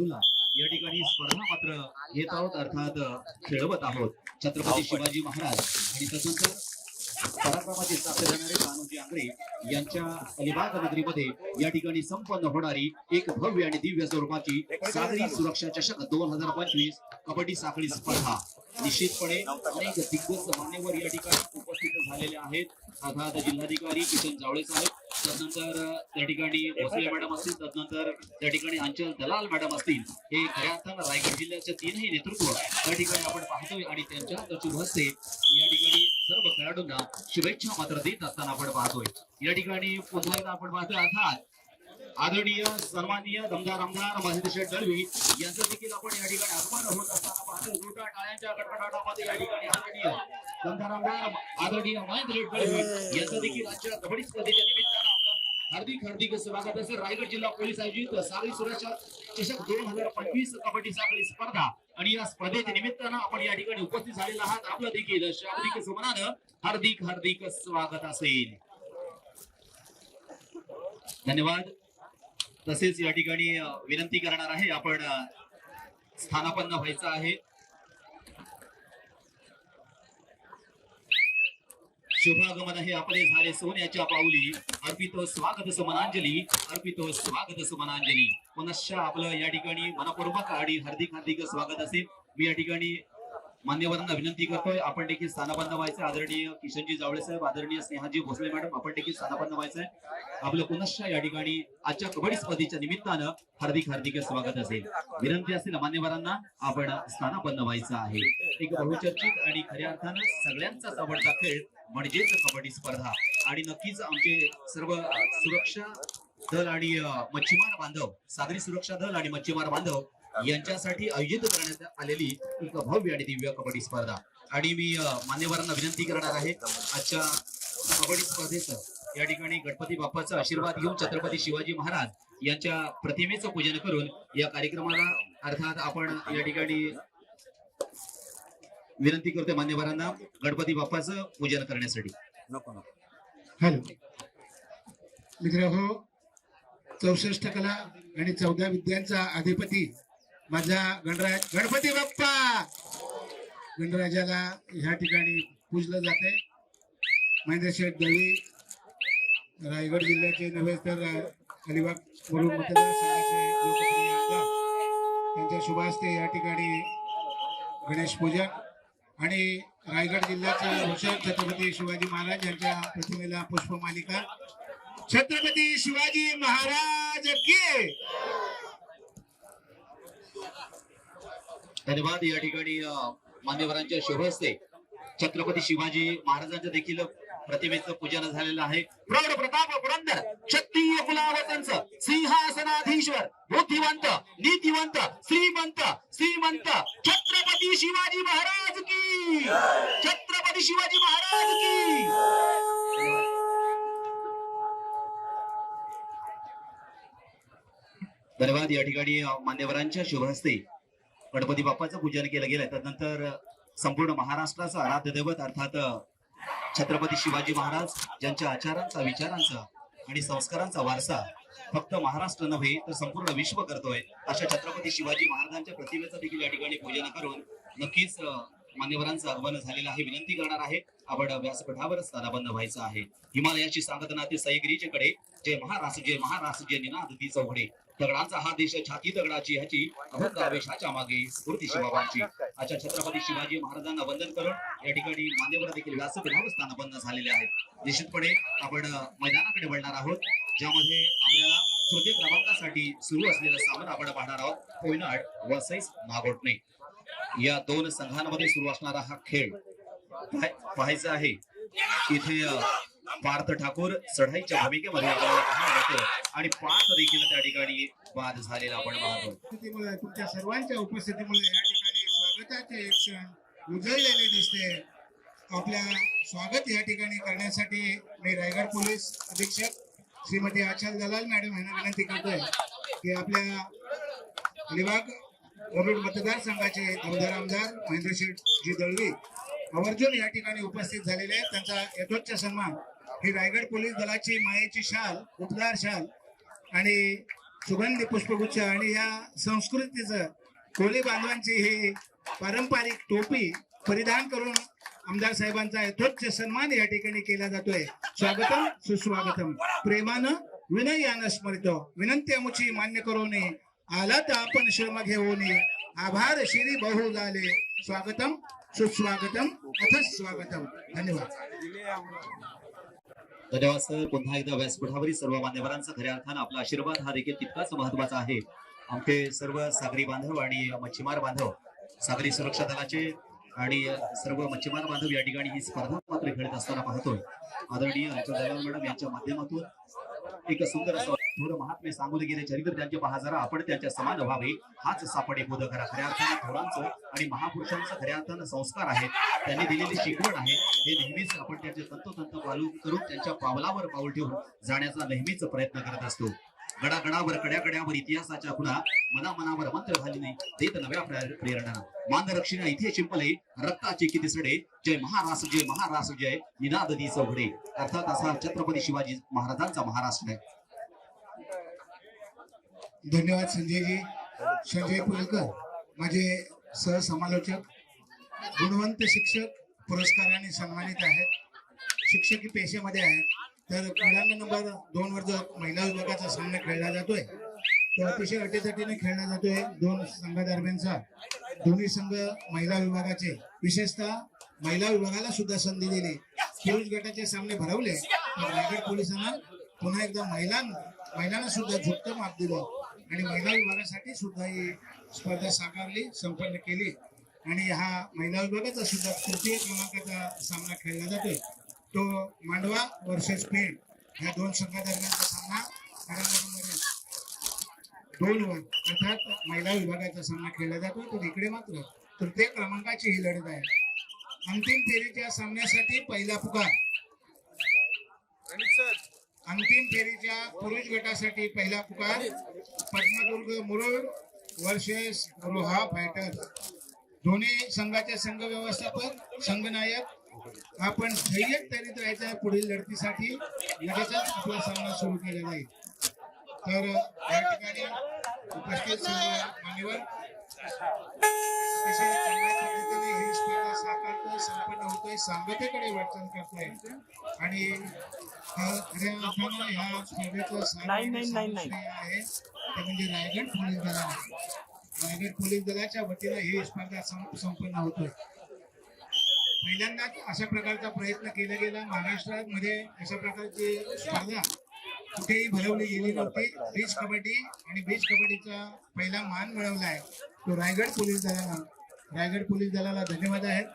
बाजूला या ठिकाणी स्पर्धा मात्र घेत आहोत अर्थात खेळवत आहोत. छत्रपती शिवाजी महाराज आणि त्यानंतर पराक्रमाचे साथ देणारे कान्होजी आंग्रे यांच्या अलिबाग नगरीमध्ये या ठिकाणी संपन्न होणारी एक भव्य आणि दिव्य स्वरूपाची सागरी सुरक्षा चषक दोन हजार पंचवीस कबड्डी साखळी स्पर्धा. निश्चितपणे अनेक दिग्गज मान्यवर या ठिकाणी उपस्थित झालेले आहेत. अर्थात जिल्हाधिकारी किशन जावळे साहेब त्यानंतर त्या ठिकाणी भोसले मॅडम असतील त्यानंतर त्या ठिकाणी अंचल दलाल मॅडम असतील हे खऱ्या अर्थानं रायगड जिल्ह्याचे तीनही नेतृत्व त्या ठिकाणी आपण पाहतोय आणि त्यांच्या शुभ हस्ते या ठिकाणी सर्व खेळाडूंना शुभेच्छा मात्र देत असताना आपण पाहतोय. या ठिकाणी पुन्हा एकदा आपण पाहतोय अर्थात आदरणीय सन्माननीय दमदार आमदार महेंद्रशेठ दळवी यांचं देखील आपण या ठिकाणी आगमन होत असताना पाहतो जोरदार टाळ्यांच्या कडकडाटामध्ये या ठिकाणी आदरणीय दमदार आमदार आदरणीय महेंद्रशेठ दळवी यांचं देखील आजच्या कबड्डी स्पर्धेच्या निमित्त हार्दिक हार्दिक स्वागत असेल. रायगड जिल्हा पोलीस आयोजित सागरी सुरक्षा चषक दोन हजार पंचवीस कबड्डी साखळी स्पर्धा. आणि या स्पर्धेच्या निमित्तानं आपण या ठिकाणी उपस्थित झालेला आहात. आपलं देखील शाब्दिक सुमनानं हार्दिक हार्दिक स्वागत असेल. धन्यवाद. तसेच या ठिकाणी विनंती करणार आहे आपण स्थानापन्न व्हायचं आहे. शुभागमन हे आपले झाले सोन्याच्या पाऊली. अर्पितो स्वागत सुमनांजली अर्पितो स्वागत सुमनांजली पुनश्च आपलं या ठिकाणी मनपूर्वक आणि हार्दिक हार्दिक स्वागत असेल. मी या ठिकाणी मान्यवरांना विनंती करतोय. आपण देखील स्थानापन्न व्हायचं आदरणीय किशनजी जावळे साहेब आदरणीय स्नेहाजी भोसले मॅडम आपण देखील स्थानापन्न व्हायचंय आपलं पुनश्च या ठिकाणी आजच्या कबड्डी स्पर्धेच्या निमित्तानं हार्दिक हार्दिक स्वागत असेल. विनंती असेल मान्यवरांना आपण स्थानापन्न व्हायचं आहे. एक बहुचर्चित आणि खऱ्या अर्थानं सगळ्यांचाच आवडता खेळ म्हणजेच कबड्डी स्पर्धा. आणि नक्कीच आमचे सर्व सुरक्षा दल आणि मच्छीमार बांधव सागरी सुरक्षा दल आणि मच्छीमार बांधव यांच्यासाठी आयोजित करण्यात आलेली एक भव्य आणि दिव्य कबड्डी स्पर्धा. आणि मी मान्यवरांना विनंती करणार आहे आजच्या कबड्डी स्पर्धेचं या ठिकाणी गणपती बाप्पाचा आशीर्वाद घेऊन छत्रपती शिवाजी महाराज यांच्या प्रतिमेचं पूजन करून या कार्यक्रमाला अर्थात आपण या ठिकाणी विनंती करतोय मान्यवरांना गणपती बाप्पाचं पूजन करण्यासाठी. नको नको. हॅलो. मित्र हो चौसष्ट कला आणि चौदा विद्यांचा अधिपती माझा गणराज गणपती बाप्पा! गणराजाला ह्या ठिकाणी पूजलं जाते महेंद्र शेठ दळवी रायगड जिल्ह्याचे नव्हे तर अलिबाग त्यांच्या शुभ हस्ते या ठिकाणी गणेश पूजन आणि रायगड जिल्ह्याचे भूषण छत्रपती शिवाजी महाराज यांच्या प्रतिमेला पुष्पमालिका. छत्रपती शिवाजी महाराज की धन्यवाद. या ठिकाणी मान्यवरांच्या शुभ हस्ते छत्रपती शिवाजी महाराजांच्या देखील प्रतिमेचं पूजन झालेलं आहे. प्रौढ प्रताप पुरंदर क्षत्रिय कुलावतंच सिंहासनाधीश्वर बुद्धिवंत नीतिवंत श्रीमंत श्रीमंत छत्रपती शिवाजी महाराज की छत्रपती शिवाजी महाराज की धन्यवाद. या ठिकाणी मान्यवरांच्या शुभ हस्ते गणपती बाप्पाचं पूजन केलं गेलं त्यानंतर संपूर्ण महाराष्ट्राचं आराध्य दैवत अर्थात छत्रपती शिवाजी महाराज ज्यांच्या आचारांचा विचारांचा आणि संस्कारांचा वारसा फक्त महाराष्ट्र नव्हे तर संपूर्ण विश्व करतोय अशा छत्रपती शिवाजी महाराजांच्या प्रतिमेचं देखील या ठिकाणी पूजन करून नक्कीच मान्यवरांचं आगमन झालेलं आहे. विनंती करणार आहे आपण व्यासपीठावर स्थानाबद्ध व्हायचं आहे. हिमालयाची सांगतना ते सह्याद्रीचे कडे जय महाराष्ट्र जय महाराष्ट्र जय निनाद ती चौघडे. दगडांचा हा देश छाती दगडाची ह्याची अभंग आवेशाच्या मागे स्फूर्ती शिवाबांची अच्छा छत्रपती शिवाजी महाराजांना वंदन करून या ठिकाणी मान्यवर देखील व्यासपीठावर बंद झालेले आहेत निश्चितपणे आपण मैदानाकडे वळणार आहोत ज्यामध्ये आपल्याला तृतीय क्रमांकासाठी सुरू असलेला सामना आपण पाहणार आहोत कोयनाड वसईस नागोटणे या दोन संघांमध्ये सुरू असणारा हा खेळ पाहायचा आहे. इथे पार्थ ठाकूर चढाईच्या भूमिकेमध्ये आणि पाच देखील त्या ठिकाणी बाद झालेला आपण पाहतो. तुमच्या सर्वांच्या उपस्थितीमुळे या ठिकाणी स्वागताचे एक क्षण उजळलेले दिसते. आपल्या स्वागत या ठिकाणी करण्यासाठी मी रायगड पोलीस अधीक्षक श्रीमती आचल दलाल मॅडम यांना विनंती करतोय की आपल्या अलिबाग गरुड मतदारसंघाचे आमदार आमदार महेंद्र शेठ जी दळवी आवर्जून या ठिकाणी उपस्थित झालेले आहेत. त्यांचा यथोच्च सन्मान ही रायगड पोलीस दलाची मायेची शाल उपदार शाल आणि सुगंधी पुष्पगुच्छ आणि या संस्कृतीचं कोळी बांधवांची ही पारंपरिक टोपी परिधान करून आमदार साहेबांचा यथोच्च सन्मान या ठिकाणी केला जातोय. स्वागतम सुस्वागतम. प्रेमानं विनयानं स्मरितो. विनंती अमुची मान्य करून आला तर आपण श्रम घेऊन आभार श्री बहु झाले. स्वागतम सुस्वागतम अथ स्वागतम धन्यवाद. धन्यवाद सर पुन्हा एकदा व्यासपीठावरील सर्व मान्यवरांचा खऱ्या अर्थानं आपला आशीर्वाद हा देखील तितकाच महत्त्वाचा आहे. आमचे सर्व सागरी बांधव आणि मच्छीमार बांधव सागरी सुरक्षा दलाचे आणि सर्व मच्छीमार बांधव या ठिकाणी ही स्पर्धा मात्र खेळत असताना पाहतोय. आदरणीय दलाल मॅडम यांच्या माध्यमातून एक सुंदर असं थोडं महात्मे सांगून गेले चरित्र त्यांचे पहा जरा आपण त्यांच्या समान व्हावे हाच सापडे बोध करा खऱ्या अर्थानं थोरांचं आणि महापुरुषांचं खऱ्या अर्थानं संस्कार आहेत त्यांनी दिलेली शिकवण आहे. हे नेहमीच आपण त्यांचे तंतोतंत पालन करून त्यांच्या पावलावर पाऊल ठेवून जाण्याचा नेहमीच प्रयत्न करत असतो. गडागडावर कड्याकड्यावर इतिहासाच्या खुणा मनामनावर मंत्र घालीने देत नव्या प्रेरणा. मानरक्षिणा इथे शिंपले रक्ताचे किती सडे. जय महाराष्ट्र जय महाराष्ट्र जय निनाद दी चौघडे अर्थात असा छत्रपती शिवाजी महाराजांचा महाराष्ट्र आहे. धन्यवाद संजयजी. संजय पुलकर माझे सहसमालोचक गुणवंत शिक्षक पुरस्काराने सन्मानित आहेत. शिक्षकी पेशेमध्ये आहेत. तर क्रीडांगण नंबर दोन वर जो महिला विभागाचा सामना खेळला जातोय तो अतिशय अटीतटीने खेळला जातोय. दोन संघादरम्यानचा दोन्ही संघ महिला विभागाचे. विशेषतः महिला विभागाला सुद्धा संधी दिली. पुरुष गटाचे सामने भरवले. तर रायगड पोलिसांना पुन्हा एकदा महिलां महिलांना सुद्धा झुकतं माप दिलं. आणि महिला विभागासाठी सुद्धा ही स्पर्धा साकारली संपन्न केली. आणि हा महिला विभागाचा सुद्धा तृतीय क्रमांकाचा सामना खेळला जातोय. तो मांडवा वर्सेस पेण ह्या दोन संघादरम्यानचा सामना दोन वर अर्थात महिला विभागाचा सामना खेळला जातो तर इकडे मात्र तृतीय क्रमांकाची ही लढत आहे. अंतिम फेरीच्या सामन्यासाठी पहिला पुकार. अंतिम फेरीच्या पुरुष गटासाठी पहिला पुकार पद्मदुर्ग मुरुड वर्सेस रोहा फायटर. दोन्ही संघाचे संघ व्यवस्थापक संघनायक आपण धैर्य तरी राहायचं पुढील लढतीसाठी. लगेचच आपला सामना सुरू केला जाईल. तर या ठिकाणी उपस्थित सर्व मान्यवर. साकारतोय संपन्न होतोय सांगतेकडे वाटचाल करतोय. आणि अ, खऱ्या अर्थानं ह्या स्पर्धेचं सर्वांनी श्रेय आहे. ते म्हणजे रायगड पोलीस दलाला. रायगड पोलीस दलाच्या वतीनं ही स्पर्धा संपन्न होतोय. पहिल्यांदाच अशा प्रकारचा प्रयत्न केला गेला. महाराष्ट्रामध्ये अशा प्रकारची स्पर्धा कुठेही भरवली गेली नव्हती. बीच कबड्डी आणि बीच कबड्डीचा पहिला मान मिळवला आहे. तो रायगड पोलीस दलाला. रायगड पोलीस दलाला धन्यवाद आहेत.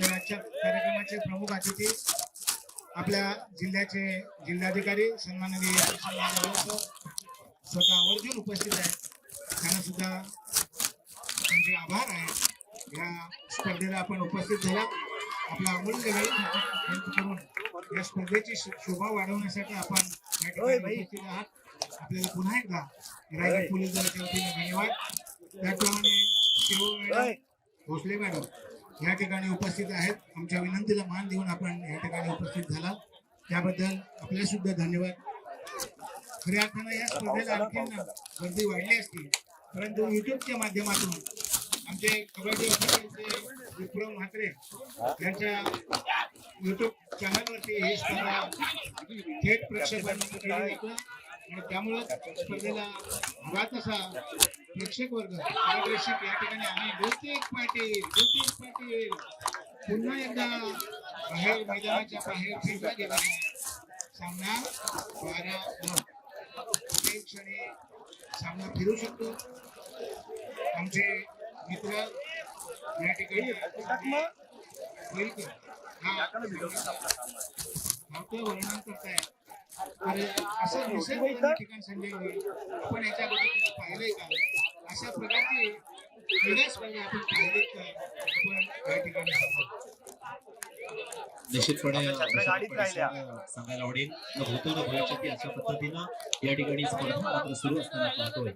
तर आजच्या कार्यक्रमाचे प्रमुख अतिथी आपल्या जिल्ह्याचे जिल्हाधिकारी सन्माननीय स्वतः आवर्जून उपस्थित आहेत. त्यांना सुद्धा त्यांचे आभार आहेत. या स्पर्धेला आपण उपस्थित झाला. आपला अमूल्य वेळ करून या स्पर्धेची शोभा वाढवण्यासाठी आपण या ठिकाणी उपस्थित आहात. आपल्याला पुन्हा एकदा रायगड पोलीस दलाच्या वतीने धन्यवाद. त्याचप्रमाणे शिव मॅडम भोसले मॅडम या ठिकाणी उपस्थित आहेत. आमच्या विनंतीला मान देऊन आपण या ठिकाणी उपस्थित झाला. त्याबद्दल आपले सुद्धा धन्यवाद. खऱ्या अर्थानं या स्पर्धेला आणखी गर्दी वाढली असती परंतु युट्यूबच्या माध्यमातून आमचे कबड्डी ऑफिसरचे विक्रम म्हात्रे यांच्या युट्यूब चॅनलवरती ही स्पर्धा थेट प्रक्षेपण आणि त्यामुळे स्पर्धेला हवा तसा प्रेक्षक वर्ग आग्रेसिक या ठिकाणी आम्ही ज्योतिक पाटील ज्योतिक पाटील पुन्हा एकदा बाहेर मैदानाच्या बाहेर फिरला गेला सामना बारा नऊ. क्षणी सामना फिरू शकतो. आमचे मित्र या ठिकाणी हा धावत्या वर्णन करताय असं ठिकाणी संजय आपण याच्या अगोदर पाहिलंय का? अशा प्रकारची क्रीडा स्पर्धा आपण पाहिली का? आपण या ठिकाणी. निश्चितपणे निश्चितपणे सांगा- सांगायला आवडेल. भूतो न भविष्यती अशा पद्धतीनं या ठिकाणी स्पर्धा मात्र सुरू असताना पाहतोय.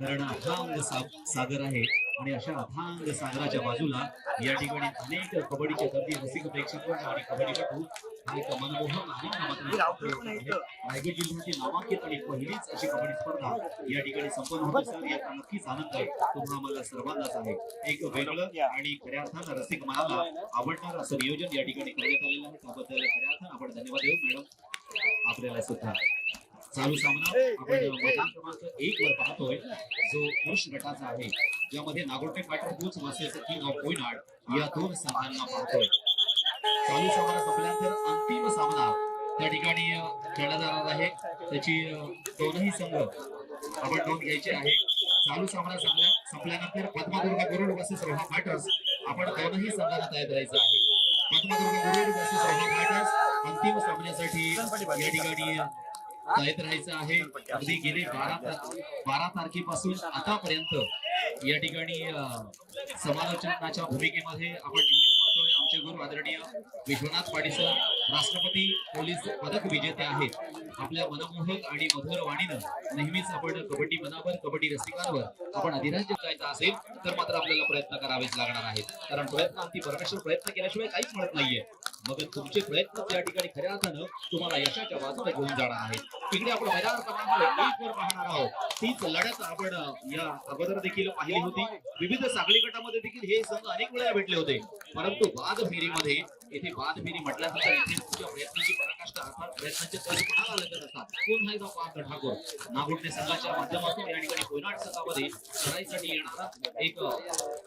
कारण हा सागर आहे. आणि अशा अथांग सागराच्या बाजूला या ठिकाणी अनेक कबड्डीचे गर्दी रसिक प्रेक्षक आणि कबड्डीपटू हा एक मनमोहक आनंद मात्र रायगड जिल्ह्यातील नामांकित आणि पहिलीच अशी कबड्डी स्पर्धा या ठिकाणी संपन्न होते सर याचा नक्कीच आनंद आहे. तुम्हा मला सर्वांनाच आहे. एक वेगळं आणि खऱ्या अर्थानं रसिक मनाला आवडणार असं नियोजन या ठिकाणी करण्यात आलेलं आहे. त्याबद्दल खऱ्या अर्थानं आपण धन्यवाद देऊ. मॅडम आपल्याला सुद्धा चालू सामना आपण मैदान क्रमांक एक वर पाहतोय. जो पुरुष गटाचा आहे. यामध्ये नागोटे फायटर बूच वर्सेस किंग ऑफ कोयनाड या दोन संघांना पाहतोय. चालू सामना संपल्यानंतर अंतिम सामना त्या ठिकाणी खेळला जाणार आहे. त्याची दोनही संघ आपण नोंद घ्यायची आहे चालू सामना संपल्या संपल्यानंतर पद्मादुर्गा गरुड वर्सेस रोहा फायटर्स आपण दोनही संघांना तयार करायचं आहे. पद्मादुर्गा गरुड वर्सेस रोहा फायटर्स अंतिम सामन्यासाठी या ठिकाणी तयार राहायचं आहे. अगदी गेले बारा बारा तारखेपासून आतापर्यंत या ठिकाणी समालोचनाच्या भूमिकेमध्ये आपण नेहमीच पाहतोय आमचे गुरु आदरणीय विश्वनाथ पाटील सर राष्ट्रपती पोलीस पदक विजेते आहेत. आपल्या मनमोहक आणि मधुर वाणीनं नेहमीच आपण कबड्डी मनावर कबड्डी रसिकांवर आपण अधिराज्य जायचं असेल तर मात्र आपल्याला प्रयत्न करावेच लागणार आहेत. कारण प्रयत्न अगदी परमेश्वर प्रयत्न केल्याशिवाय काहीच म्हणत नाहीये. मग तुमचे प्रयत्न त्या ठिकाणी खऱ्या अर्थानं तुम्हाला यशाच्या बाजूला घेऊन जाणार आहेत. तिकडे आपण मैदान पाहणार आहोत. तीच लढत आपण या अगोदर देखील पाहिली होती. विविध साखळी गटामध्ये देखील हे संघ अनेक वेळा भेटले होते. परंतु बाद फेरीमध्ये येथे बाद फेरी म्हटल्यानंतर इथे तुमच्या प्रयत्नांची पराकाष्ठा असतात प्रयत्नाचे तरी कुणाला लगत असतात? पुन्हा ठाकूर. नागोडणे संघाच्या माध्यमातून या ठिकाणी कोयनाड संघामध्ये लढाईसाठी येणारा एक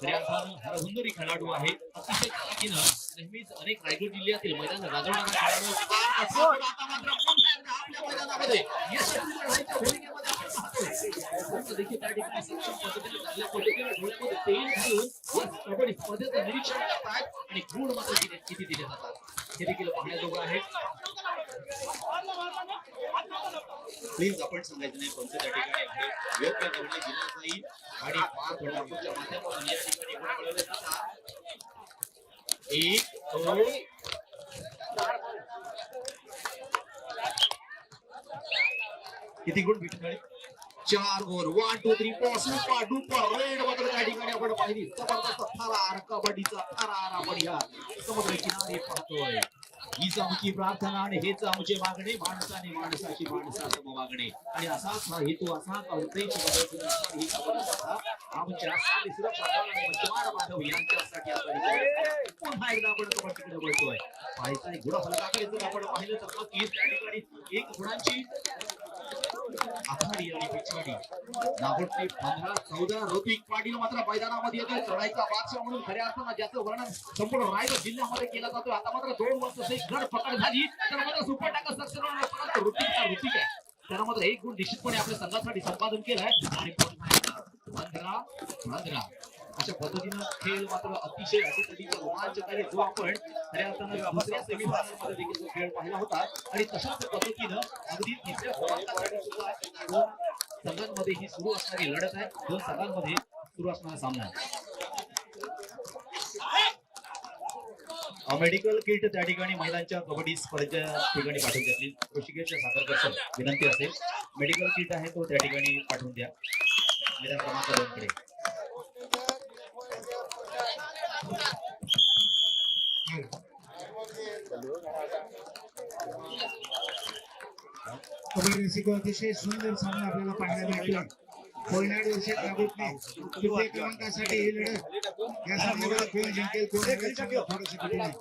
खऱ्या अर्थानं खेळाडू आहे. अतिशय चालाखीनं नेहमीच अनेक रायगड जिल्ह्यातील मैदान गाजवणारा खेळाडू देखील त्या ठिकाणी सक्षम पद्धतीने चांगल्या पद्धतीने डोळ्यामध्ये तेल घालून कबड्डी स्पर्धेचं निरीक्षण आणि गुण मात्र किती दिले जातात. हे देखील पाहण्याजोगं आहे प्लीज आपण सांगायचं नाही कोणत्या त्या ठिकाणी आहे. योग्य निर्णय दिला जाईल. आणि पाच माध्यमातून या ठिकाणी गुण मिळवले एक दोन. किती गुण भेटले चार over one two three four पाडू डुपर रेड मात्र त्या ठिकाणी आपण पाहिली. जबरदस्त थरार कबड्डीचा थरार आपण या समुद्र किनारे पाहतोय हीच आमची प्रार्थना आणि हेच आमचे मागणे माणसाने माणसाची माणसासम मागणे आणि असाच हा हेतू असा हा ही आमच्या सारी सुरक्षा यांच्यासाठी आपण पुन्हा एकदा आपण कबड्डीकडे बोलतोय. पाहायचं आहे फलकाकडे जर आपण पाहिलं तर नक्कीच त्या ठिकाणी एक गुणांची आखाडी आणि पिछाडी नागोटने पंधरा चौदा ऋतिक पाटील मात्र मैदानामध्ये येतोय. चढाईचा बादशाह म्हणून खऱ्या अर्थानं ज्याचं वर्णन संपूर्ण रायगड जिल्ह्यामध्ये केला जातोय. आता मात्र दोन वर्ष एक गड पकड झाली. तर मात्र सुपर टाका सक्सेस परंतु ऋतिकचा ऋतिक आहे. त्यानं मात्र एक गुण निश्चितपणे आपल्या संघासाठी संपादन केलाय. आणि पंधरा पंधरा. अशा पद्धतीनं खेळ मात्र अतिशय अतिशय पद्धतीचा रोमांचकारी जो आपण. खऱ्या अर्थानं दुसऱ्या सेमीफायनल देखील जो खेळ पाहिला होता. आणि तशाच पद्धतीनं अगदी तिसऱ्या क्रमांकासाठी सुद्धा दोन संघांमध्ये ही सुरू असणारी लढत आहे. दोन संघांमध्ये सुरू असणारा सामना आहे. मेडिकल किट त्या ठिकाणी महिलांच्या कबड्डी स्पर्धेच्या ठिकाणी पाठवून द्या. ऋषिकेशच्या साखरकर विनंती असेल. मेडिकल किट आहे तो त्या ठिकाणी पाठवून द्या. मैदान क्रमांक दोन कडे. अतिशय सुंदर सामना आपल्याला पाहायला भेटला. कोयनाड वर्षी नागोटने तृतीय क्रमांकासाठी ही लढत या सामन्याला कोण जिंकेल कोण हरेल सांगणं थोडंसं कठीण आहे.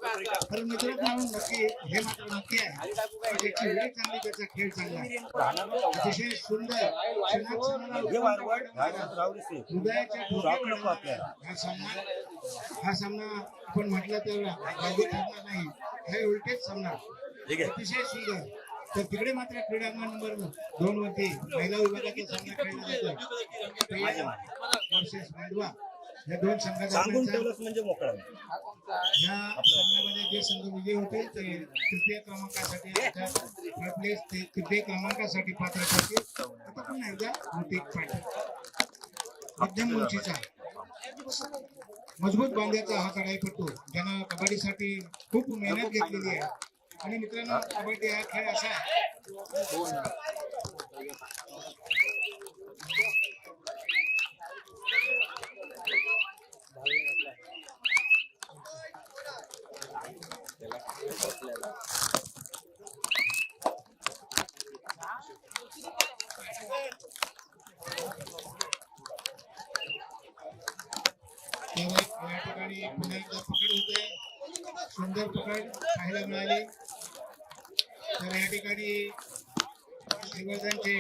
पण मित्रांनो नक्की हे मात्र नक्की आहे. त्याची वेळ चांगली त्याचा खेळ चांगला अतिशय सुंदर हृदयाच्या ठोके वाढवणारा हा सामना हा सामना आपण म्हटलं तर वाजवी ठरणार नाही. हे उलटेच सामना. अतिशय सुंदर. तर तिकडे मात्र क्रीडांगण नंबर दोन वरती महिला विभागाचा सामना खेळला जातो या दोन संघाचा म्हणजे मोकळा या सामन्यामध्ये जे संघ विजयी होतील ते तृतीय क्रमांकासाठी प्लेस ते तृतीय क्रमांकासाठी पात्र ठरतील. आता पुन्हा एकदा मध्यम उंचीचा. मजबूत बांध्याचा हा कडाईपटू ज्यानं कबड्डीसाठी खूप मेहनत घेतलेली आहे आणि मित्रांनो कबड्डी हा खेळ असा आहे तर या ठिकाणी पुन्हा एकदा पकड होते सुंदर पकड पाहायला मिळाली. तर या ठिकाणी श्रीवर्धनचे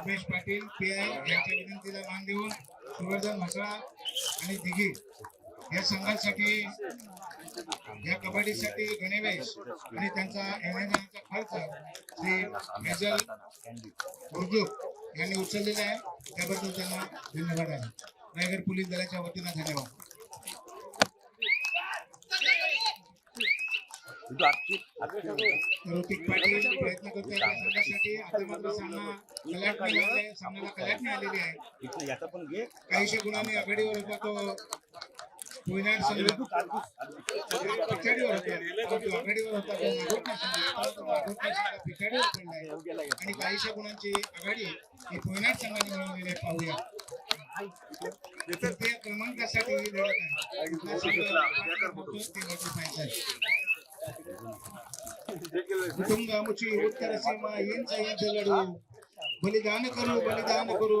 उमेश पाटील पी आय यांच्या विनंतीला मान देऊन श्रीवर्धन म्हसळा आणि दिघी या संघासाठी या कबड्डीसाठी गणवेश आणि त्यांचा येण्या खर्च श्री मेजल बुर्जुक यांनी उचललेला आहे. त्याबद्दल त्यांना धन्यवाद आहे. रायगड पोलीस दलाच्या वतीनं धन्यवाद. ऋतिक पाटील प्रयत्न करतोय आपल्या संघासाठी आता मात्र सामना कलाटणी झालाय सामन्याला कलाटणी आलेली आहे. याचा पण घे. काहीशे गुणांनी आघाडीवर होता तो कोयनाड संघ. पिछाडीवर होता परंतु आघाडीवर होता तो मागोटणा संघ. परंतु मागोटणा संघ. पिछाडीवर पडलाय आणि काहीशे गुणांची आघाडी ही कोयनाड संघाने मिळवलेली आहे. पाहूया. तृतीय क्रमांकासाठी लढत आहे. ते मात्र पाहायचं आहे कुटुंबामुची उत्तर బలిదాన కరు బలిదాన కరు बलिदान करू करू.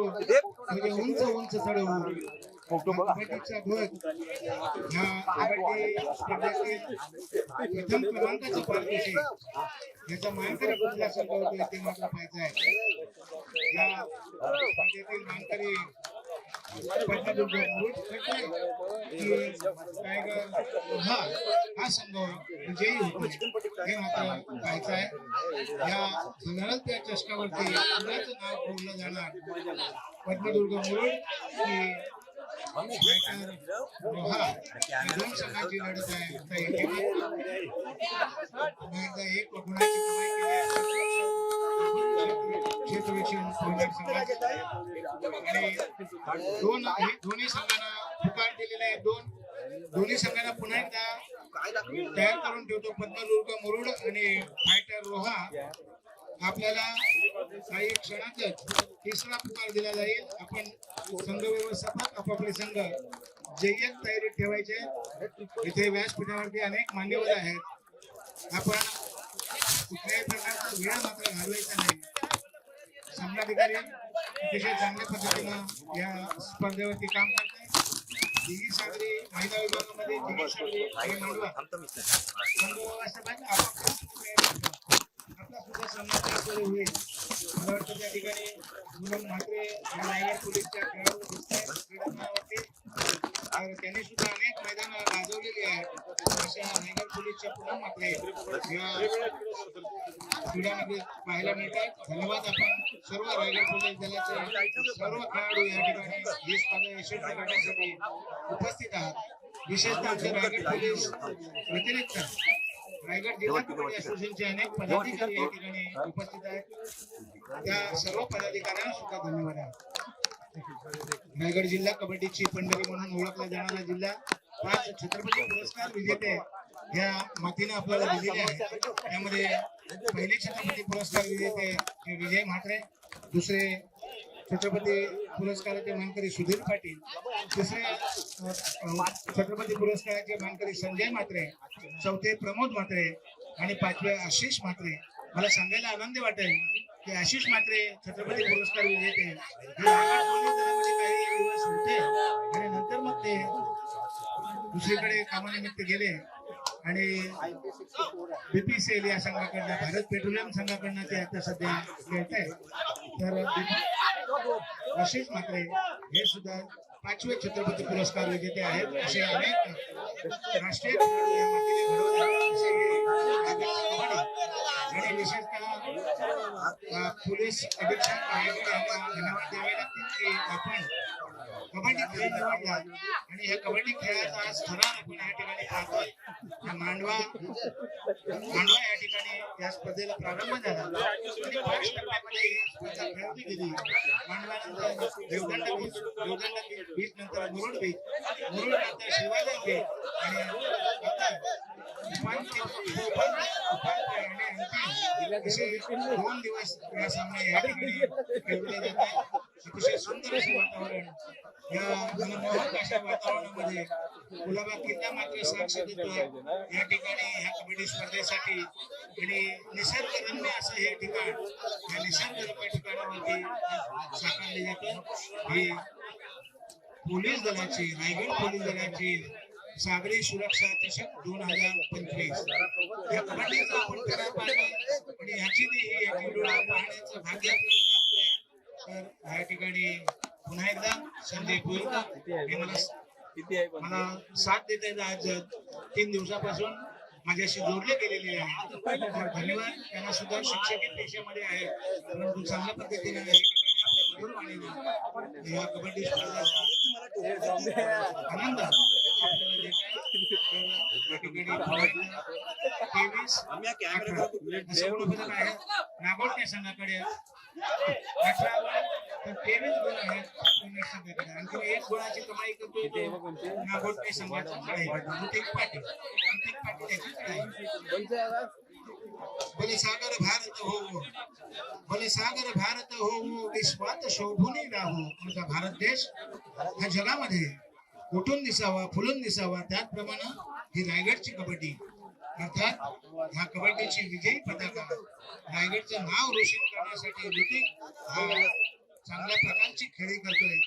म्हणजे उंच उंच चढवू कबड्डीचा ध्वज ह्या कबड्डी स्पर्धेतील प्रथम पारितोषिक याचा मानकरी कुठला संघ होतोय ते मात्र पाहायचं आहे या स्पर्धेतील मानकरी हा संघ विजयी होतो हे मात्र पाहायचं आहे या धनरत्या चषकावरती पुण्याचं नाव ठेवलं जाणार पद्मदुर्ग मुरुड की दोन संघाची लढत आहे एकदा एक गुणाची कमाई केली आहे. क्षेत्ररक्षण आणि दोन हे दोन्ही संघांना पुकार दिलेला आहे. दोन दोन्ही संघांना पुन्हा एकदा तयार करून ठेवतो. पद्मदुर्ग मुरुड आणि फायटर रोहा. आपल्याला काही क्षणातच तिसरा पुकार दिला जाईल. आपण संघ व्यवस्थापक आपापले संघ जय्यत तयारीत ठेवायचे इथे व्यासपीठावरती अनेक मान्यवर आहेत. आपण कुठल्याही प्रकारचा वेळ मात्र घालवायचा नाही. सामनाधिकारी अतिशय चांगल्या पद्धतीनं या स्पर्धेवरती काम करतात दिघी सागरी महिला विभागामध्ये दिघी सागरी हे मांडवा संघ व्यवस्थापन आपला सुद्धा सामना त्याकडे होईल. मला वाटतं त्या ठिकाणी पूनम म्हात्रे या रायगड पोलीसच्या खेळाडू दिसत आहेत तर त्यांनी सुद्धा अनेक मैदान गाजवलेली आहेत अशा रायगड पोलीसच्या पुन्हा म्हात्रे क्रीडामध्ये पाहायला मिळतात धन्यवाद आपण सर्व रायगड पोलीस दलाचे सर्व खेळाडू या ठिकाणी ही यशस्वी करण्यासाठी उपस्थित आहात. विशेषतः आमचे रायगड पोलीस व्यतिरिक्त रायगड जिल्हा कबड्डी असोसिएशनचे अनेक पदाधिकारी या ठिकाणी उपस्थित आहेत. त्या सर्व पदाधिकाऱ्यांना सुद्धा धन्यवाद आहे. रायगड जिल्हा कबड्डीची पंढरी म्हणून ओळखला जाणारा जिल्हा पाच छत्रपती पुरस्कार विजेते या मातीने आपल्याला दिलेले आहे. त्यामध्ये पहिले छत्रपती पुरस्कार विजेते विजय म्हात्रे दुसरे छत्रपती पुरस्काराचे मानकरी सुधीर पाटील तिसरे छत्रपती पुरस्काराचे मानकरी संजय म्हात्रे चौथे प्रमोद म्हात्रे आणि पाचवे आशिष म्हात्रे. मला सांगायला आनंद वाटेल की आशिष म्हात्रे छत्रपती पुरस्कार विजेते. दिवस होते आणि नंतर मग ते दुसरीकडे कामानिमित्त गेले आणि बीपीसीएल या संघाकडनं भारत पेट्रोलियम संघाकडनं ते आता सध्या खेळत आहे तर आशिष म्हात्रे हे सुद्धा पाचवे छत्रपती पुरस्कार विजेते आहेत. असे अनेक राष्ट्रीय आणि विशेषतः पोलीस अधीक्षक रायगड यांना धन्यवाद द्यावे लागतील की आपण कबड्डी खेळ निवडला आणि ह्या कबड्डी खेळाचा आज आपण या ठिकाणी पाहतोय. हा मांडवा मांडवा या ठिकाणी या स्पर्धेला प्रारंभ झाला. आणि पाच टप्प्यामध्ये ही स्पर्धा खेळवली गेली मांडवानंतर बीच बीच नंतर मुरुड बीच मुरुड नंतर शिवाजी बीच आणि दोन दिवस या सामने या ठिकाणी खेळवले जात आहे अतिशय सुंदर असे वातावरण या मनमोहक अशा वातावरणामध्ये गुलाबा किल्ला मात्र साक्ष देतोय या ठिकाणी ह्या कबड्डी स्पर्धेसाठी आणि निसर्गरम्य असं हे ठिकाण या निसर्गरम्य ठिकाणावरती साकारले जाते हे पोलीस दलाची रायगड पोलीस दलाची सागरी सुरक्षा चषक दोन हजार पंचवीस. या कबड्डीचा आपण पाहिजे. आणि ह्याची ही एक डोळा पाहण्याचं भाग्य. तर या ठिकाणी पुन्हा एकदा बोरकर हे मला साथ देत आहेत आज तीन दिवसापासून माझ्याशी जोडले गेलेले आहे. धन्यवाद. त्यांना सुद्धा शिक्षकी पेशामध्ये आहे. परंतु चांगल्या पद्धतीने या कबड्डी आनंद तेवीस संघाकडे अठरा तर तेवीस गुण आहेत संघाकडे आणखी एक गुणाची कमाई करतो तो संघाचा पाटील पाटील बोले सागर भारत हो बोले सागर भारत हो विश्वात शोभून राहू. आमचा भारत देश ह्या जगामध्ये उठून दिसावा फुलून दिसावा त्याचप्रमाणे ही रायगडची कबड्डी. अर्थात ह्या कबड्डीची विजयी पताका. रायगडचं नाव रोशन करण्यासाठी ऋतिक हा चांगल्या प्रकारची खेळी करतोय.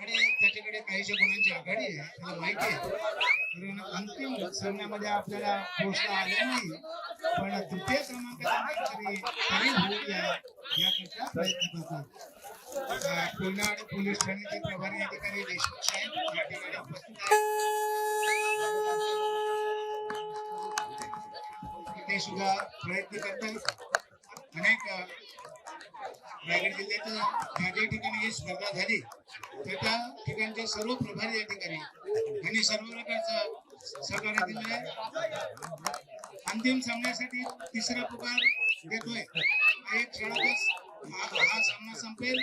आणि त्याच्याकडे काही गुणांची आघाडी आहे त्याला माहिती आहे. अंतिम सामन्यामध्ये आपल्याला पोहोचता आले नाही. पण तृतीय क्रमांकाचा प्रयत्न करतात. आता आणि पोलीस ठाण्याचे प्रभारी अधिकारी देशमुख साहेब या ठिकाणी उपस्थित आहेत. ते सुद्धा प्रयत्न करतात अनेक रायगड जिल्ह्यात ज्या ज्या ठिकाणी ही स्पर्धा झाली. त्या त्या ठिकाणचे सर्व प्रभारी अधिकारी यांनी सर्व प्रकारचं सहकार्य दिलेलं आहे. अंतिम सामन्यासाठी तिसरा पुकार देतोय. एक खेळातच हा सामना संपेल.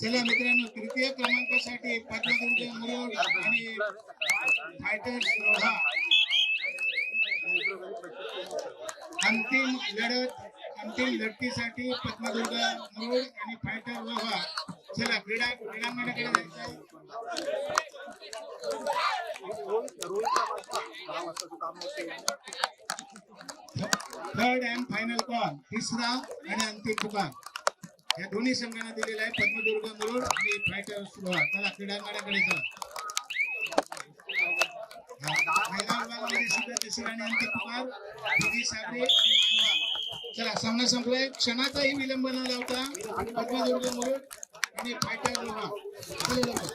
चला मित्रांनो तृतीय क्रमांकासाठी पद्मदुर्ग मुरुड आणि फायटर्स रोहा. अंतिम लढत अंतिम लढतीसाठी पद्मदुर्ग मुरुड आणि फायटर रोहा. चला क्रीडा क्रीडांगणाकडे जायचं थर्ड अँड फायनल कॉल तिसरा आणि अंतिम पुकार. या दोन्ही संघांना दिलेला आहे पद्मदुर्ग मुरुड आणि फायटर सुरुवात चला क्रीडांगणाकडे चला. तिसरा आणि अंतिम पुकार. चला सामना संपलाय. क्षणाचाही विलंब न लावता पद्मदुर्ग मुरुड आणि फायटर रोहा